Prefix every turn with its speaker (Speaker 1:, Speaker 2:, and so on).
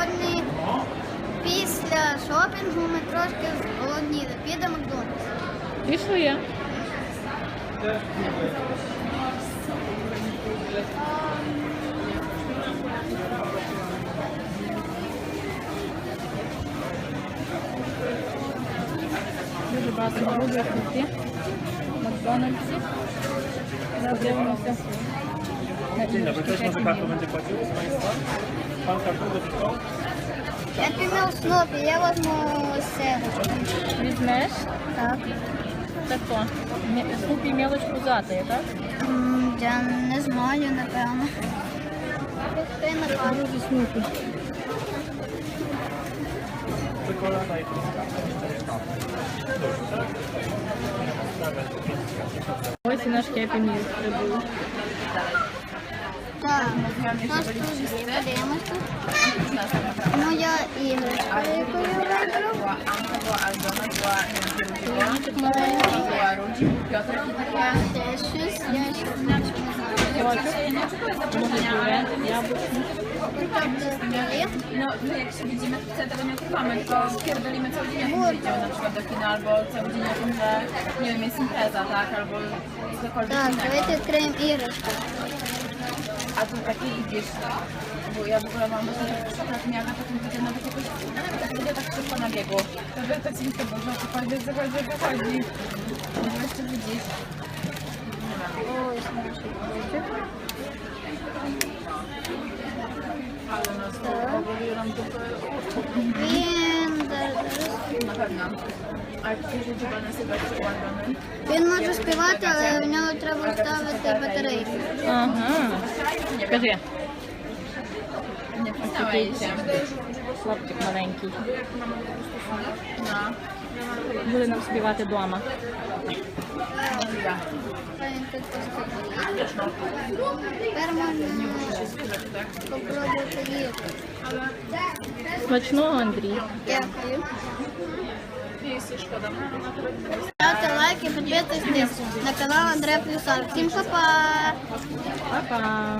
Speaker 1: сьогодні після шопінгу ми трошки зголодніли. Підемо в Макдональдс.
Speaker 2: Пішли. Дуже багато народу купи. В Макдональдсі. Зараз дивимося. на
Speaker 3: Dzień dobry, też
Speaker 2: іграшки
Speaker 3: może
Speaker 2: Happy
Speaker 3: kartą
Speaker 2: Meal.
Speaker 3: będzie płacił z Państwa? Pan kartą dotychczał?
Speaker 1: Я піймав снопі, я возьму цього.
Speaker 2: Візьмеш?
Speaker 1: Так.
Speaker 2: Це хто? Мі- Снупі мелоч пузатий, так?
Speaker 1: М, Я не знаю, напевно. Ти напевно.
Speaker 2: Дуже Снупі.
Speaker 3: Czekolada i truskawka. Cztery sztabki.
Speaker 2: Ось і наш Happy Meal прибув.
Speaker 1: Так, наш тут подивимося. Моя іграшка, яку я вибрав. Куличок маленький.
Speaker 4: Piotrek i takie
Speaker 1: Ще щось, я ще не знаю.
Speaker 2: Хочеш? Може, дюрен, яблучний.
Speaker 1: Є?
Speaker 4: No, my jak się widzimy, to wcale tego nie ukrywamy, tylko pierdolimy cały dzień, jak nie idziemy na przykład do kina, albo cały dzień o tym, że nie wiem, jest impreza, tak, albo cokolwiek
Speaker 1: Так,
Speaker 4: innego.
Speaker 1: давайте відкриємо іграшку.
Speaker 4: A tu taki wiesz, bo ja w ogóle mam właśnie tak przykład miała potem widzę nawet jakoś, nawet tak ludzie tak szybko na biegu. To by to ci to można cokolwiek zobaczyć, o co chodzi. No jeszcze widzisz.
Speaker 1: Ось наш іграшок.
Speaker 4: Ale no, powoli nam to
Speaker 1: Він зараз.
Speaker 4: na pewno. A jak ktoś będzie na sobie przyładowany,
Speaker 1: Він може співати, але в нього треба ставити батарейку.
Speaker 2: Ага. Скажи,
Speaker 4: nie przyznałeś się.
Speaker 2: хлопчик маленький.
Speaker 4: No.
Speaker 2: Буде нам співати вдома.
Speaker 4: Możliwe.
Speaker 1: Він тут поставив. Тепер можна спробувати їсти.
Speaker 2: Смачного, Андрій.
Speaker 1: Дякую. Ставте лайки, підписуйтесь на канал Андрея Плюсар. Всім па-па!
Speaker 2: Па-па.